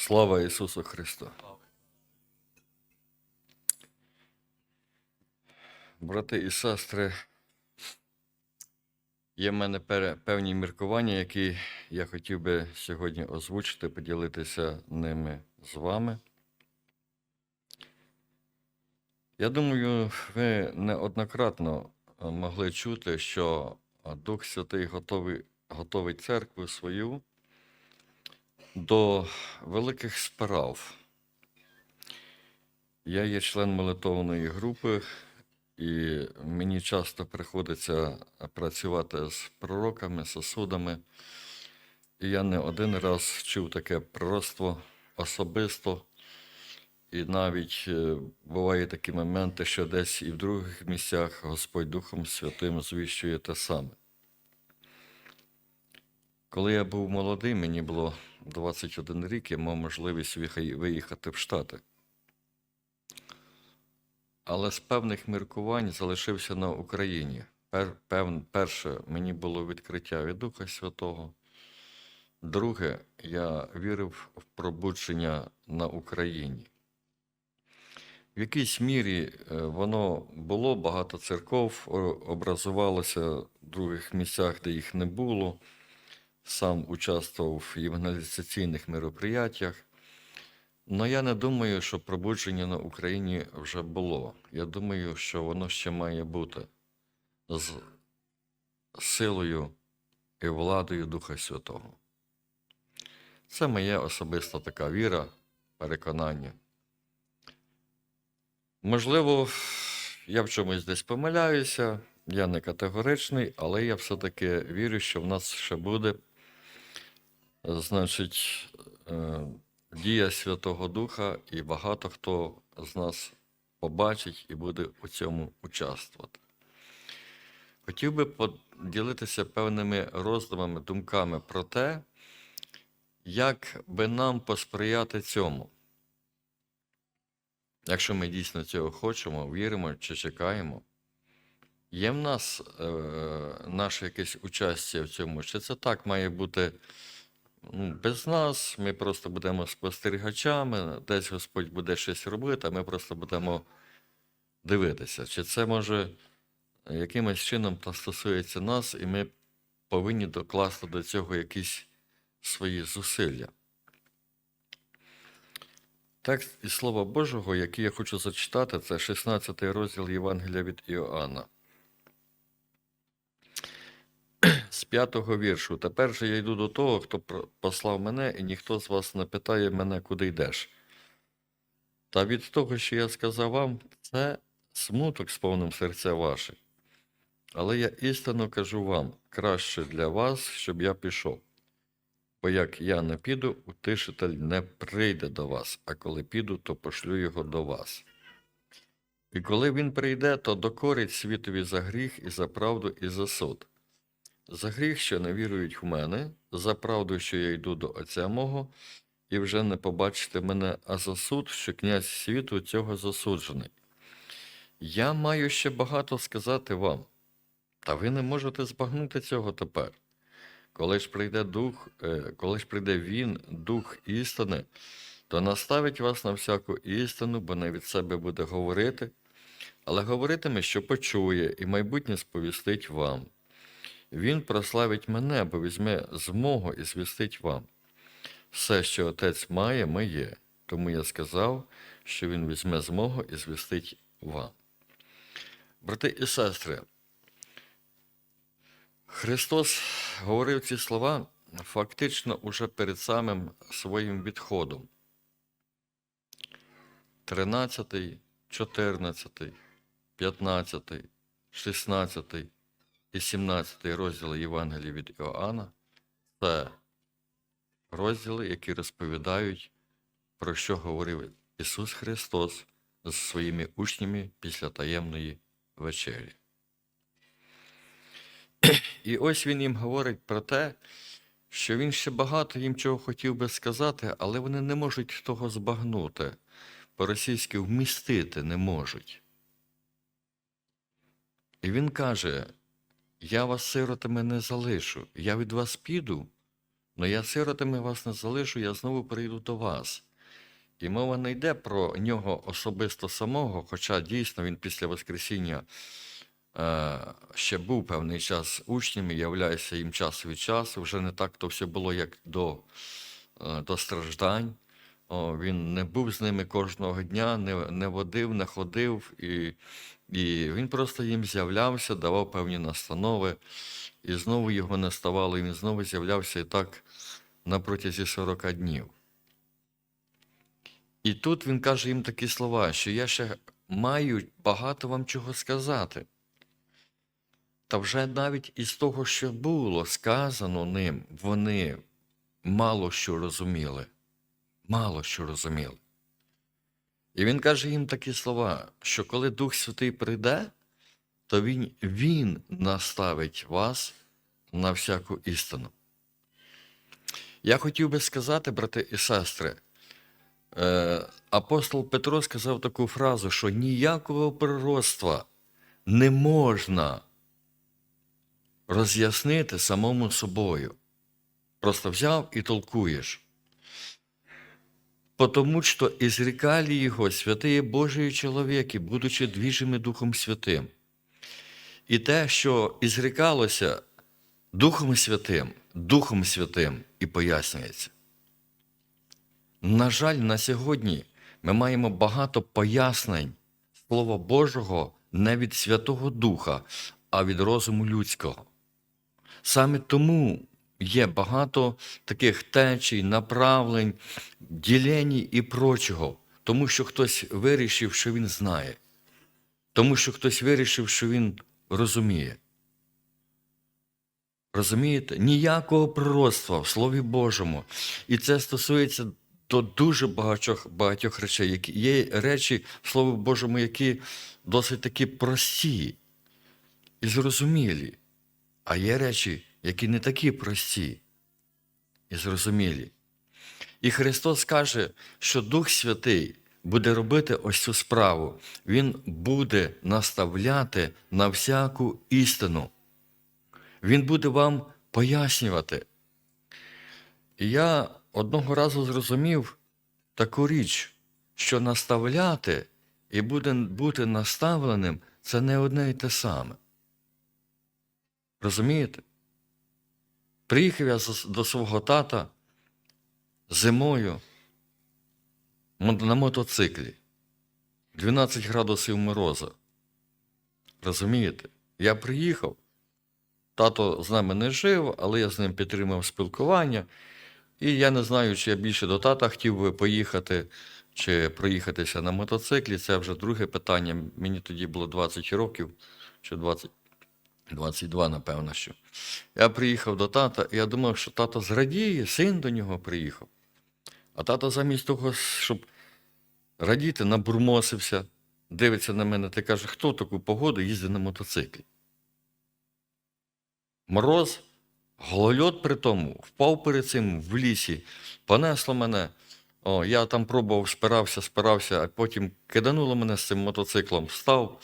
Слава Ісусу Христу! Брати і сестри, є в мене певні міркування, які я хотів би сьогодні озвучити, поділитися ними з вами. Я думаю, ви неоднократно е, могли чути, що Дух Святий готовий, готовить церкву свою до великих справ. Я є член молитовної групи, і мені часто приходиться працювати з пророками, сосудами. І я не один раз чув таке пророцтво особисто. І навіть е, бувають такі моменти, що десь і в других місцях Господь Духом Святим звіщує те саме. Коли я був молодий, мені було 21 рік, я мав можливість виїхати в Штати. Але з певних міркувань залишився на Україні. Перше, мені було відкриття від Духа Святого. Друге, я вірив в пробудження на Україні. В якійсь мірі е, воно було, багато церков образувалося в других місцях, де їх не було. Сам участвував в євангелізаційних мероприятиях. Але я не думаю, що пробудження на Україні вже було. Я думаю, що воно ще має бути з силою і владою Духа Святого. Це моя особиста така віра, переконання. Можливо, я в чомусь десь помиляюся, я не категоричний, але я все-таки вірю, що в нас ще буде, значить, е, дія Святого Духа, і багато хто з нас побачить і буде у цьому участвувати. Хотів би поділитися певними роздумами, думками про те, як би нам посприяти цьому. Якщо ми дійсно цього хочемо, віримо чи чекаємо, є в нас е, наше якесь участя в цьому, чи це так має бути ну, без нас, ми просто будемо спостерігачами, десь Господь буде щось робити, а ми просто будемо дивитися. Чи це може якимось чином стосується нас, і ми повинні докласти до цього якісь свої зусилля. Текст із Слова Божого, який я хочу зачитати, це 16 розділ Євангелія від Іоанна. З п'ятого віршу. Тепер же я йду до того, хто послав мене, і ніхто з вас не питає мене, куди йдеш. Та від того, що я сказав вам, це смуток сповнив серця ваше. Але я істинно кажу вам, краще для вас, щоб я пішов. Бо як я не піду, утишитель не прийде до вас, а коли піду, то пошлю його до вас. І коли він прийде, то докорить світові за гріх і за правду і за суд. За гріх, що не вірують в мене, за правду, що я йду до Отця мого, і вже не побачите мене, а за суд, що князь світу цього засуджений. Я маю ще багато сказати вам, та ви не можете збагнути цього тепер. Коли ж прийде дух, е, коли ж прийде він, дух істини, то наставить вас на всяку істину, бо не від себе буде говорити, але говоритиме, що почує, і майбутнє сповістить вам. Він прославить мене, бо візьме змогу і звістить вам. Все, що отець має, моє. Тому я сказав, що він візьме змогу і звістить вам. Брати і сестри, Христос говорив ці слова фактично уже перед самим своїм відходом. 13, 14, 15, 16 і 17 розділи Євангелія від Іоанна це розділи, які розповідають, про що говорив Ісус Христос з своїми учнями після таємної вечері. І ось він їм говорить про те, що він ще багато їм чого хотів би сказати, але вони не можуть того збагнути. По-російськи вмістити не можуть. І він каже: Я вас, сиротами, не залишу, я від вас піду, Но я сиротами вас не залишу, я знову прийду до вас. І мова не йде про нього особисто самого, хоча дійсно він після Воскресіння е, ще був певний час учнем і являється їм час від часу. Вже не так то все було, як до, е, до страждань. О, він не був з ними кожного дня, не, не водив, не ходив, і, і він просто їм з'являвся, давав певні настанови, і знову його не ставало, і він знову з'являвся і так на протязі 40 днів. І тут він каже їм такі слова, що я ще маю багато вам чого сказати. Та вже навіть із того, що було сказано ним, вони мало що розуміли. Мало що розуміли. І він каже їм такі слова, що коли Дух Святий прийде, то він, він наставить вас на всяку істину. Я хотів би сказати, брати і сестри, е, апостол Петро сказав таку фразу, що ніякого пророцтва не можна роз'яснити самому собою. Просто взяв і толкуєш. Потому что изрекали его святые Божії чоловіки, будучи двіжими Духом Святим. І те, що ізрікалося Духом Святим, Духом Святим і пояснюється. На жаль, на сьогодні ми маємо багато пояснень Слова Божого не від Святого Духа, а від розуму людського. Саме тому є багато таких течій, направлень, ділень і прочого, тому що хтось вирішив, що він знає, тому що хтось вирішив, що він розуміє. Розумієте? Ніякого пророцтва в Слові Божому. І це стосується до дуже багатьох, багатьох речей. Є речі в Слові Божому, які досить такі прості і зрозумілі. А є речі, які не такі прості і зрозумілі. І Христос каже, що Дух Святий буде робити ось цю справу. Він буде наставляти на всяку істину. Він буде вам пояснювати. І я одного разу зрозумів таку річ, що наставляти і буде бути наставленим це не одне і те саме. Розумієте? Приїхав я до свого тата зимою на мотоциклі. 12 градусів мороза. Розумієте? Я приїхав. Тато з нами не жив, але я з ним підтримав спілкування. І я не знаю, чи я більше до тата хотів би поїхати, чи проїхатися на мотоциклі. Це вже друге питання. Мені тоді було 20 років, чи 20, 22, напевно, що. Я приїхав до тата, і я думав, що тато зрадіє, син до нього приїхав. А тато замість того, щоб радіти, набурмосився, дивиться на мене та каже, хто таку погоду їздить на мотоциклі. Мороз, голольот при тому, впав перед цим в лісі, понесло мене. О, я там пробував, спирався, спирався, а потім кидануло мене з цим мотоциклом, встав,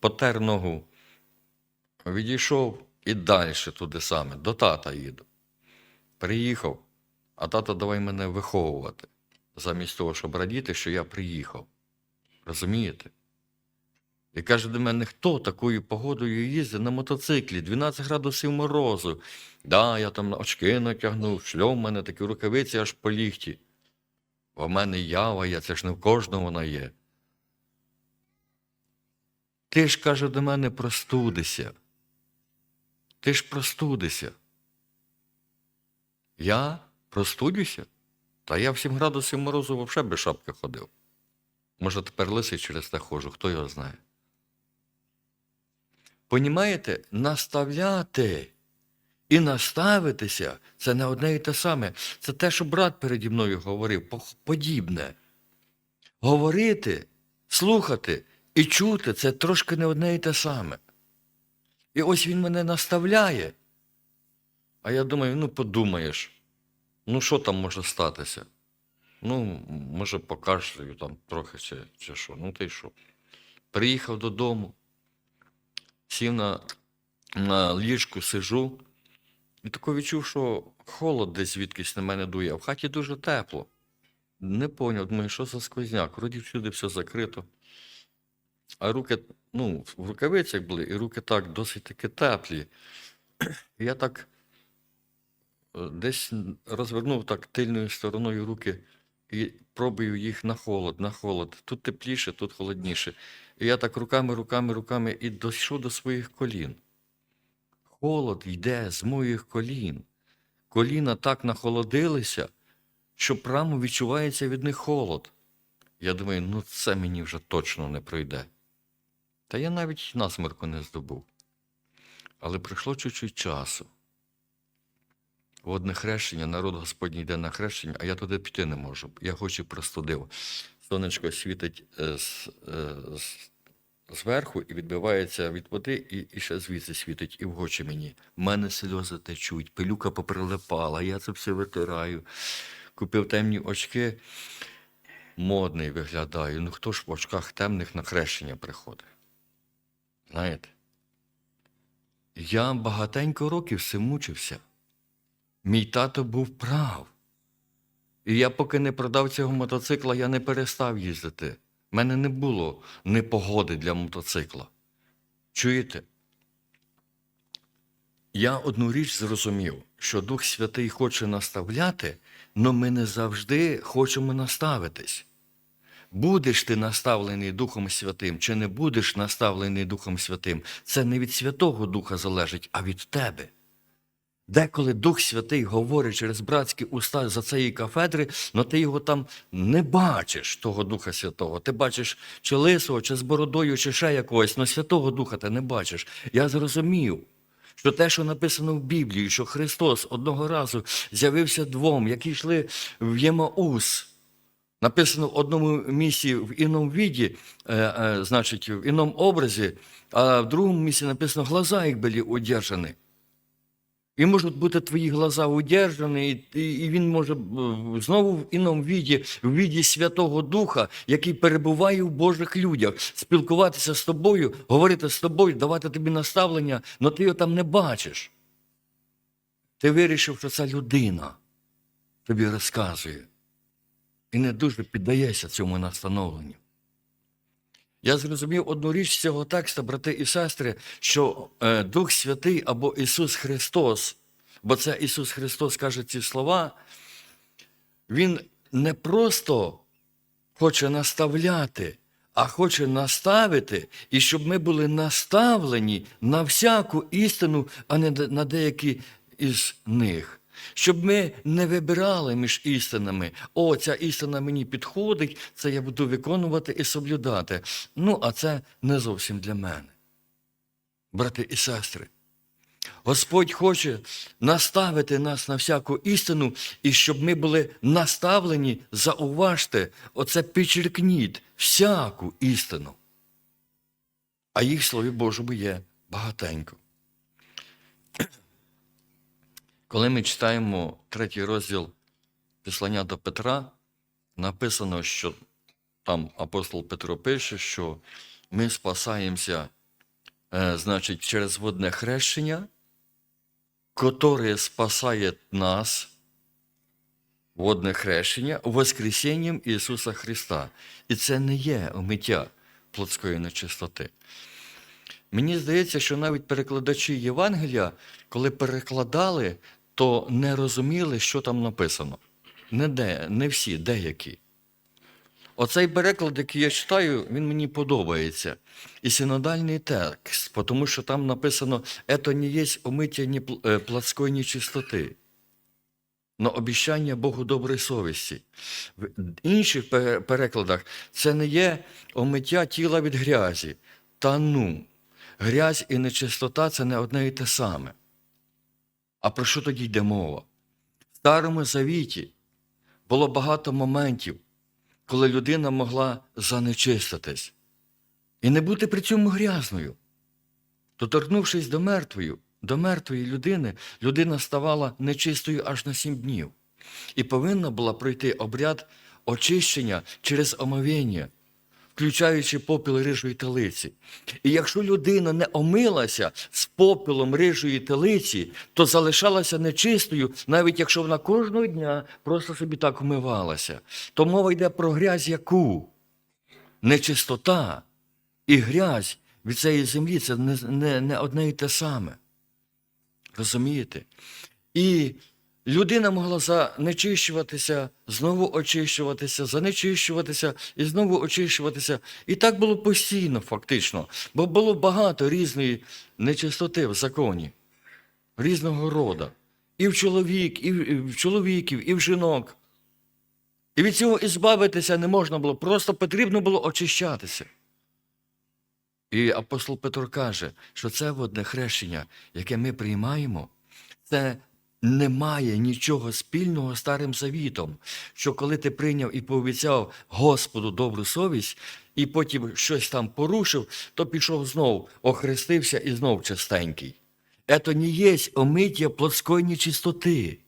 потер ногу, відійшов і далі туди саме, до тата їду. Приїхав, а тато давай мене виховувати, замість того, щоб радіти, що я приїхав. Розумієте? І каже до мене, хто такою погодою їздить на мотоциклі, 12 градусів морозу. Да, я там очки натягнув, шльом в мене такі рукавиці аж по ліхті. А в мене ява є, це ж не в кожного вона є. Ти ж, каже, до мене простудися. Ти ж простудися. Я простудюся? Та я в 7 градусів морозу взагалі без шапки ходив. Може, тепер лисий через те ходжу, хто його знає. Понімаєте, наставляти і наставитися це не одне і те саме. Це те, що брат переді мною говорив, подібне. Говорити, слухати і чути це трошки не одне і те саме. І ось він мене наставляє. А я думаю, ну подумаєш, ну що там може статися? Ну, може, покашлюю там трохи чи, чи що. Ну, ти що? Приїхав додому, сів на, на ліжку, сижу, І тако відчув, що холод десь звідкись на мене дує, а в хаті дуже тепло. Не поняв, думаю, що за сквозняк? Вроді всюди все закрито. А руки, ну, в рукавицях були, і руки так досить таки теплі. Я так е, десь розвернув так тильною стороною руки і пробую їх на холод, на холод. Тут тепліше, тут холодніше. І я так руками, руками, руками і дійшов до своїх колін. Холод йде з моїх колін. Коліна так нахолодилися, що прямо відчувається від них холод. Я думаю, ну це мені вже точно не пройде. Та я навіть насмерку не здобув. Але пройшло чуть-чуть часу. Водне хрещення, народ Господній йде на хрещення, а я туди піти не можу. Я хочу простудив. Сонечко світить е, з, е, з, зверху і відбивається від води, і, і ще звідси світить, і в очі мені. В мене сльози течуть, пилюка поприлипала, я це все витираю. Купив темні очки, модний виглядаю. Ну хто ж в очках темних на хрещення приходить? Знаєте? Я багатенько років цим мучився. Мій тато був прав. І я поки не продав цього мотоцикла, я не перестав їздити. У мене не було непогоди для мотоцикла. Чуєте? Я одну річ зрозумів, що Дух Святий хоче наставляти, але ми не завжди хочемо наставитись. Будеш ти наставлений Духом Святим, чи не будеш наставлений Духом Святим, це не від Святого Духа залежить, а від тебе. Деколи Дух Святий говорить через братські уста за цієї кафедри, але ти його там не бачиш, того Духа Святого. Ти бачиш чи лисого, чи з бородою, чи ще якогось, але Святого Духа ти не бачиш. Я зрозумів, що те, що написано в Біблії, що Христос одного разу з'явився двом, які йшли в Ємаус. Написано в одному місці в іному віді, е, е, значить, в іному образі, а в другому місці написано глаза їх були одержані. І можуть бути твої глаза удержані, і, і, і він може е, знову в іному віді, в віді Святого Духа, який перебуває в Божих людях, спілкуватися з тобою, говорити з тобою, давати тобі наставлення, але ти його там не бачиш. Ти вирішив, що ця людина тобі розказує і не дуже піддаєшся цьому настановленню. Я зрозумів одну річ з цього текста, брати і сестри, що е, Дух Святий або Ісус Христос, бо це Ісус Христос каже ці слова, Він не просто хоче наставляти, а хоче наставити, і щоб ми були наставлені на всяку істину, а не на деякі із них. Щоб ми не вибирали між істинами. О, ця істина мені підходить, це я буду виконувати і соблюдати. Ну, а це не зовсім для мене. Брати і сестри, Господь хоче наставити нас на всяку істину, і щоб ми були наставлені, зауважте, оце підчеркніть всяку істину. А їх Слові Божому є багатенько. Коли ми читаємо третій розділ Післання до Петра, написано, що там апостол Петро пише, що ми спасаємося, е, значить, через водне хрещення, которое спасає нас, водне хрещення, Воскресінням Ісуса Христа. І це не є омиття плотської нечистоти. Мені здається, що навіть перекладачі Євангелія, коли перекладали, то не розуміли, що там написано. Не, де, не всі, деякі. Оцей переклад, який я читаю, він мені подобається. І синодальний текст, тому що там написано «Это не є омиття ні е, плотської нечистоти, но обіщання Богу доброї совісті. В інших перекладах це не є омиття тіла від грязі. Та ну, грязь і нечистота це не одне і те саме. А про що тоді йде мова? В Старому Завіті було багато моментів, коли людина могла занечиститись і не бути при цьому грязною. Доторкнувшись до мертвої, до мертвої людини, людина ставала нечистою аж на сім днів і повинна була пройти обряд очищення через омовіння включаючи попіл рижої телиці. І якщо людина не омилася з попілом рижої телиці, то залишалася нечистою, навіть якщо вона кожного дня просто собі так вмивалася. То мова йде про грязь яку? Нечистота і грязь від цієї землі це не, не, не одне і те саме. Розумієте? І людина могла занечищуватися, знову очищуватися, занечищуватися і знову очищуватися. І так було постійно, фактично, бо було багато різної нечистоти в законі, різного роду. І в чоловік, і в, чоловіків, і в жінок. І від цього і збавитися не можна було, просто потрібно було очищатися. І апостол Петро каже, що це водне хрещення, яке ми приймаємо, це не має нічого спільного з старим завітом. Що коли ти прийняв і пообіцяв Господу добру совість, і потім щось там порушив, то пішов знов, охрестився і знов чистенький. Це не є омиття плотської нечистоти.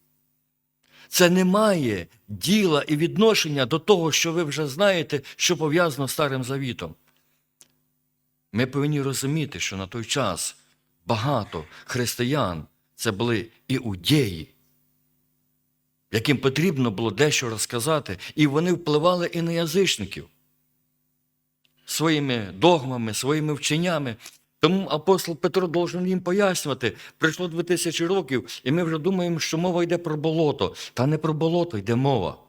Це не має діла і відношення до того, що ви вже знаєте, що пов'язано з старим завітом. Ми повинні розуміти, що на той час багато християн це були іудеї, яким потрібно було дещо розказати, і вони впливали і на язичників своїми догмами, своїми вченнями. Тому апостол Петро должен їм пояснювати, пройшло 2000 років, і ми вже думаємо, що мова йде про болото. Та не про болото йде мова.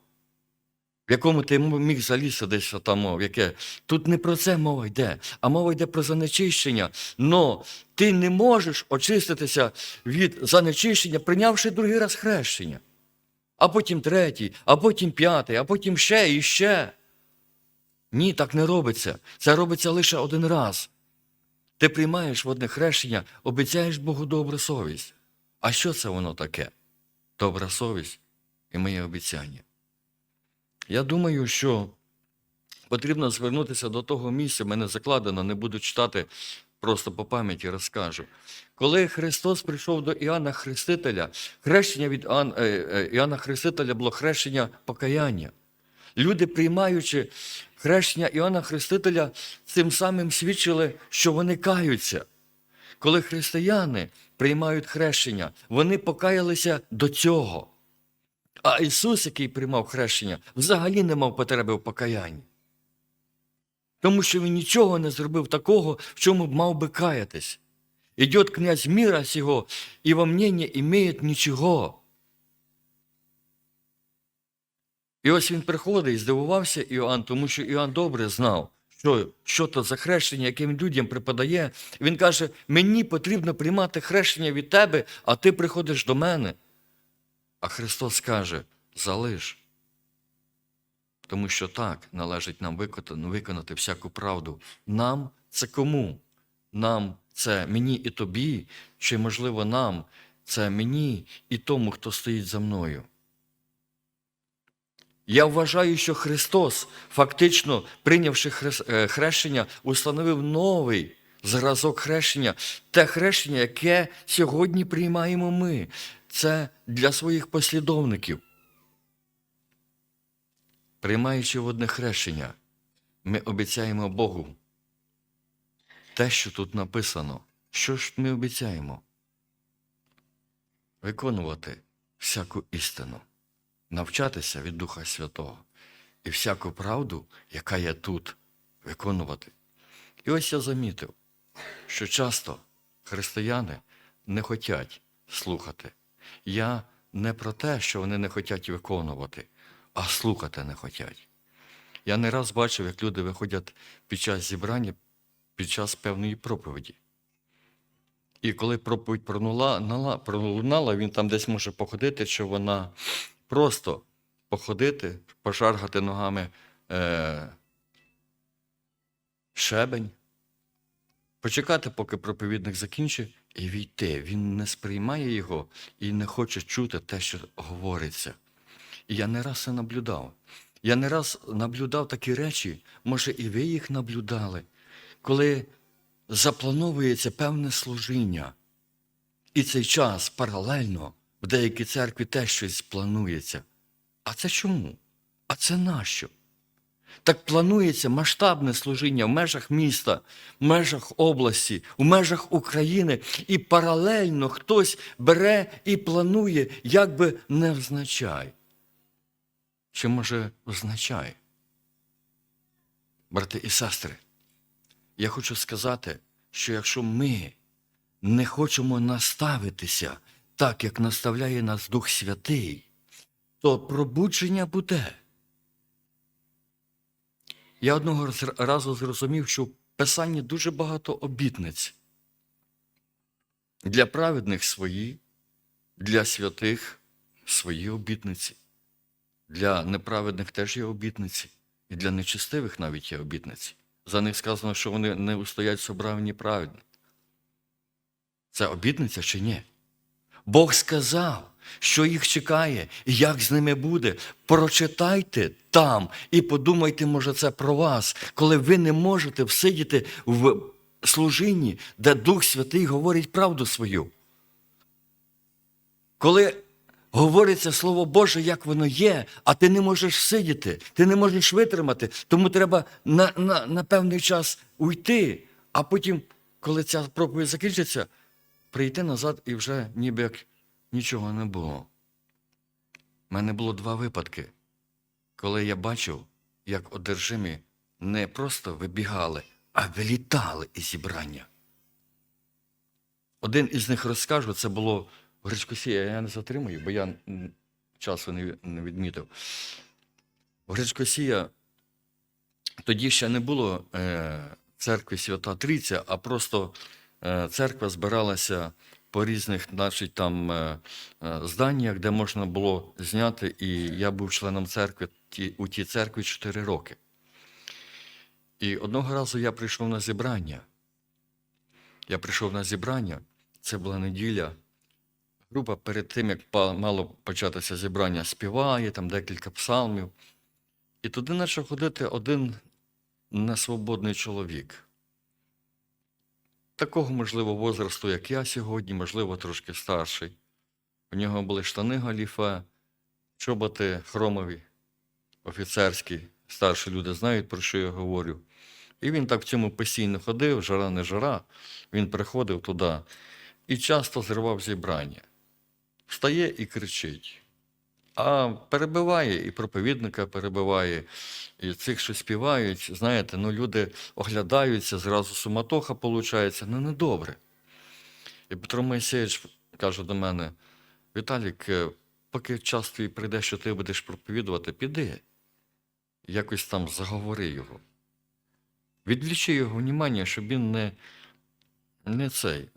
В якому ти міг залізти десь там, яке. Тут не про це мова йде, а мова йде про занечищення. Но ти не можеш очиститися від занечищення, прийнявши другий раз хрещення. А потім третій, а потім п'ятий, а потім ще і ще. Ні, так не робиться. Це робиться лише один раз. Ти приймаєш водне хрещення, обіцяєш Богу добру совість. А що це воно таке? Добра совість і моє обіцяння. Я думаю, що потрібно звернутися до того місця, в мене закладено, не буду читати, просто по пам'яті розкажу. Коли Христос прийшов до Іоанна Хрестителя, хрещення від е, е, Іоанна Хрестителя було хрещення покаяння. Люди, приймаючи хрещення Іоанна Хрестителя, цим самим свідчили, що вони каються. Коли християни приймають хрещення, вони покаялися до цього. А Ісус, який приймав хрещення, взагалі не мав потреби в покаянні. Тому що Він нічого не зробив такого, в чому б мав би каятись. Идет князь мира сего, и во мне не имеет нічого. І ось він приходить і здивувався Іоанн, тому що Іоанн добре знав, що, що то за хрещення, він людям припадає. Він каже: мені потрібно приймати хрещення від тебе, а ти приходиш до мене. А Христос каже: залиш. Тому що так належить нам виконати, всяку правду. Нам це кому? Нам це мені і тобі, чи, можливо, нам це мені і тому, хто стоїть за мною. Я вважаю, що Христос, фактично прийнявши е, хрещення, установив новий зразок хрещення, те хрещення, яке сьогодні приймаємо ми. Це для своїх послідовників. Приймаючи водне хрещення, ми обіцяємо Богу те, що тут написано. Що ж ми обіцяємо? Виконувати всяку істину навчатися від Духа Святого і всяку правду, яка є тут, виконувати. І ось я замітив, що часто християни не хочуть слухати. Я не про те, що вони не хочуть виконувати, а слухати не хочуть. Я не раз бачив, як люди виходять під час зібрання, під час певної проповіді. І коли проповідь пролунала, він там десь може походити, чи вона просто походити, пошаргати ногами е, шебень, почекати, поки проповідник закінчить, і війти. Він не сприймає його і не хоче чути те, що говориться. І я не раз це наблюдав. Я не раз наблюдав такі речі, може, і ви їх наблюдали, коли заплановується певне служіння. І цей час паралельно в деякій церкві теж щось планується. А це чому? А це нащо? Так планується масштабне служіння в межах міста, в межах області, в межах України, і паралельно хтось бере і планує, як би не взначай. Чи може означає? Брати і сестри, я хочу сказати, що якщо ми не хочемо наставитися так, як наставляє нас Дух Святий, то пробудження буде. Я одного разу зрозумів, що в Писанні дуже багато обітниць. Для праведних свої, для святих свої обітниці, для неправедних теж є обітниці, і для нечестивих навіть є обітниці. За них сказано, що вони не устоять собравні праведні. Це обітниця чи ні? Бог сказав, що їх чекає як з ними буде. Прочитайте там і подумайте, може, це про вас, коли ви не можете всидіти в служінні, де Дух Святий говорить правду свою. Коли говориться Слово Боже, як воно є, а ти не можеш сидіти, ти не можеш витримати, тому треба на, на, на певний час уйти, а потім, коли ця проповідь закінчиться, прийти назад і вже ніби як нічого не було. У мене було два випадки, коли я бачив, як одержимі не просто вибігали, а вилітали із зібрання. Один із них розкажу, це було в Гречкосія, я не затримую, бо я часу не, відмітив. Гречкосія тоді ще не було е, церкви Свята Трійця, а просто е, церква збиралася по різних значить, там, е, е, зданнях, де можна було зняти, і я був членом церкви у тій церкві 4 роки. І одного разу я прийшов на зібрання. Я прийшов на зібрання, це була неділя. Група перед тим, як мало початися зібрання, співає, там декілька псалмів. І туди почав ходити один несвободний чоловік. Такого, можливо, возрасту, як я сьогодні, можливо, трошки старший. У нього були штани галіфе, чоботи хромові, офіцерські. Старші люди знають, про що я говорю. І він так в цьому постійно ходив, жара не жара. Він приходив туди і часто зривав зібрання. Встає і кричить. А перебиває і проповідника перебиває, і цих, що співають, знаєте, ну люди оглядаються, зразу суматоха виходить, ну недобре. І Петро Моїсеєвич каже до мене: Віталік, е, поки час твій прийде, що ти будеш проповідувати, піди. Якось там заговори його. Відвлічи його внимання, щоб він не, не цей,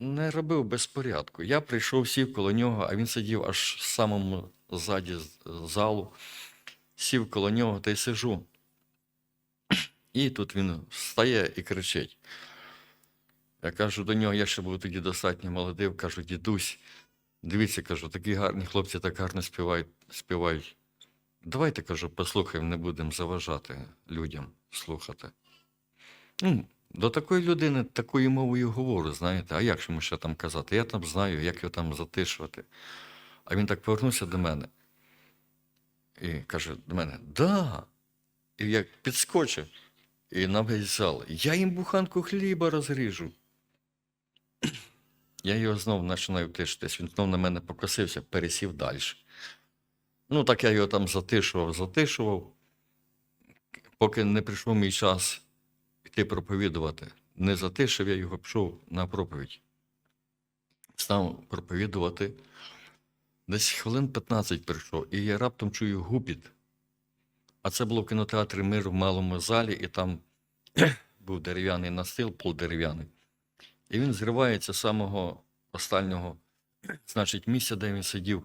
не робив безпорядку. Я прийшов, сів коло нього, а він сидів аж в самому ззаді залу, сів коло нього та й сижу. І тут він встає і кричить. Я кажу до нього, я ще був тоді достатньо молодий, кажу, дідусь, дивіться, кажу, такі гарні хлопці так гарно співають. співають. Давайте, кажу, послухаємо, не будемо заважати людям слухати. Ну, до такої людини такою мовою говорю, знаєте, а як ж йому ще там казати? Я там знаю, як його там затишувати. А він так повернувся до мене і каже до мене: Да. І як підскочив, і на весь зал. Я їм буханку хліба розріжу. Я його знов починаю тишитись. Він знов на мене покосився, пересів далі. Ну, так я його там затишував, затишував, поки не прийшов мій час йти проповідувати. Не затишив я його, пішов на проповідь. Став проповідувати. Десь хвилин 15 прийшов, і я раптом чую гупіт. А це було в кінотеатрі Мир в малому залі, і там був дерев'яний настил, полдерев'яний. І він зривається з самого останнього, значить, місця, де він сидів,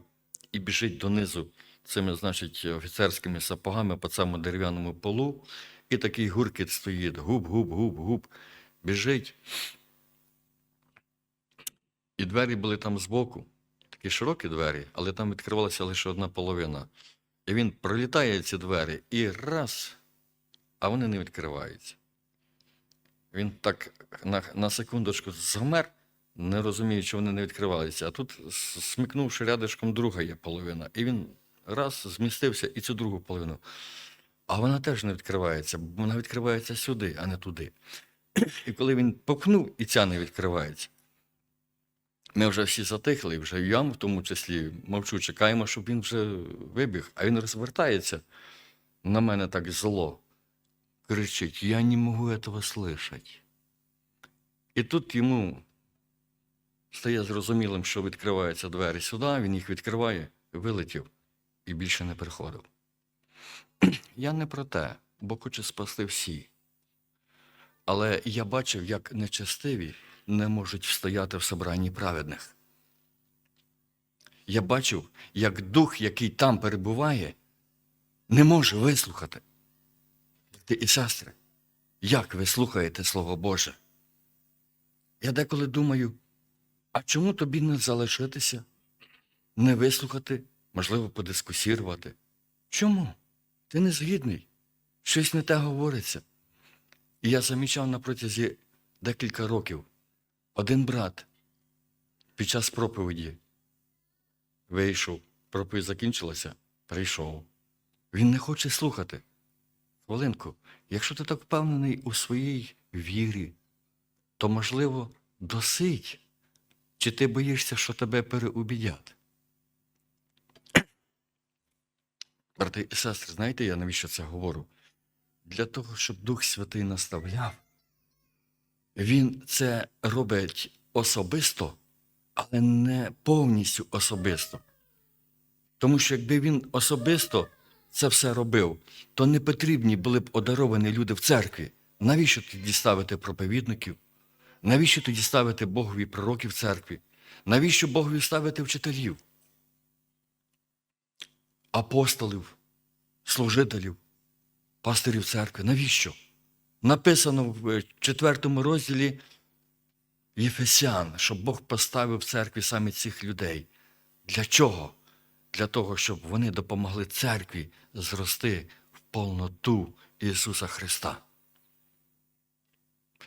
і біжить донизу цими, значить, офіцерськими сапогами по цьому дерев'яному полу, і такий гуркіт стоїть. Гуп. Біжить. І двері були там збоку, такі широкі двері, але там відкривалася лише одна половина. І він пролітає ці двері і раз, а вони не відкриваються. Він так на, на секундочку замер, не розуміє, що вони не відкривалися. А тут, смикнувши рядишком, друга є половина. І він раз змістився і цю другу половину. а вона теж не відкривається, бо вона відкривається сюди, а не туди. І коли він попхнув, і ця не відкривається. Ми вже всі затихли, вже я в тому числі мовчу, чекаємо, щоб він вже вибіг, а він розвертається на мене так зло. Кричить: Я не можу этого слышать. І тут йому стає зрозумілим, що відкриваються двері сюди, він їх відкриває, вилетів і більше не приходив. Я не про те, бо хочу спасти всі. Але я бачив, як нечестиві не можуть встояти в собранні праведних. Я бачив, як дух, який там перебуває, не може вислухати. Ти і сестри, як ви слухаєте Слово Боже? Я деколи думаю, а чому тобі не залишитися, не вислухати, можливо, подискусірувати? Чому? Ти не згідний, щось не те говориться. І я замічав на протязі декілька років один брат під час проповіді вийшов, проповідь закінчилася, прийшов. Він не хоче слухати. Хвилинку, якщо ти так впевнений у своїй вірі, то, можливо, досить, чи ти боїшся, що тебе переубідять? Брати і сестри, знаєте, я навіщо це говорю? Для того, щоб Дух Святий наставляв, він це робить особисто, але не повністю особисто. Тому що якби він особисто це все робив, то не потрібні були б одаровані люди в церкві. Навіщо тоді ставити проповідників? Навіщо тоді ставити Богові пророків в церкві? Навіщо Богові ставити вчителів? Апостолів, служителів, пастирів церкви? Навіщо? Написано в четвертому розділі Єфесян, що Бог поставив в церкві саме цих людей. Для чого? Для того, щоб вони допомогли церкві зрости в повноту Ісуса Христа.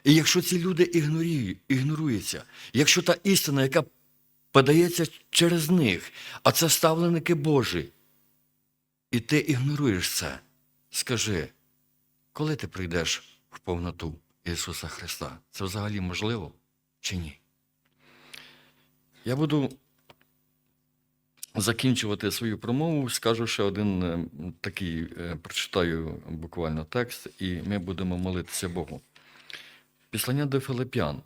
І якщо ці люди ігнорують, ігноруються, якщо та істина, яка подається через них, а це ставленики Божі, і ти ігноруєш це, скажи, коли ти прийдеш в повноту Ісуса Христа? Це взагалі можливо чи ні? Я буду закінчувати свою промову, скажу ще один е, такий, е, прочитаю буквально текст, і ми будемо молитися Богу. Післання до Филип'ян,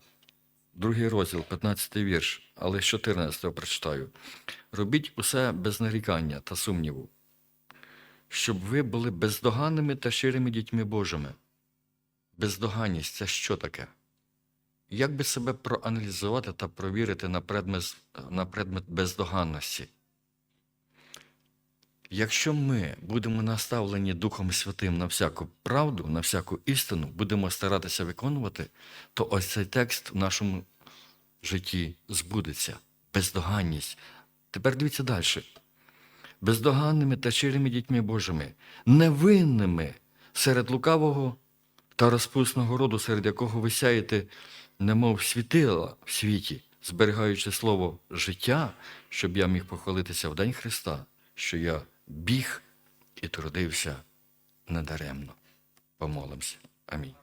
другий розділ, 15 вірш, але з 14 прочитаю. Робіть усе без нарікання та сумніву, щоб ви були бездоганними та щирими дітьми Божими. Бездоганність це що таке? Як би себе проаналізувати та провірити на предмет, на предмет бездоганності? Якщо ми будемо наставлені Духом Святим на всяку правду, на всяку істину, будемо старатися виконувати, то ось цей текст в нашому житті збудеться. Бездоганність. Тепер дивіться далі. Бездоганними та щирими дітьми Божими, невинними серед лукавого та розпусного роду, серед якого ви сяєте, немов світила в світі, зберігаючи слово життя, щоб я міг похвалитися в День Христа, що я біг і трудився недаремно. Помолимося. Амінь.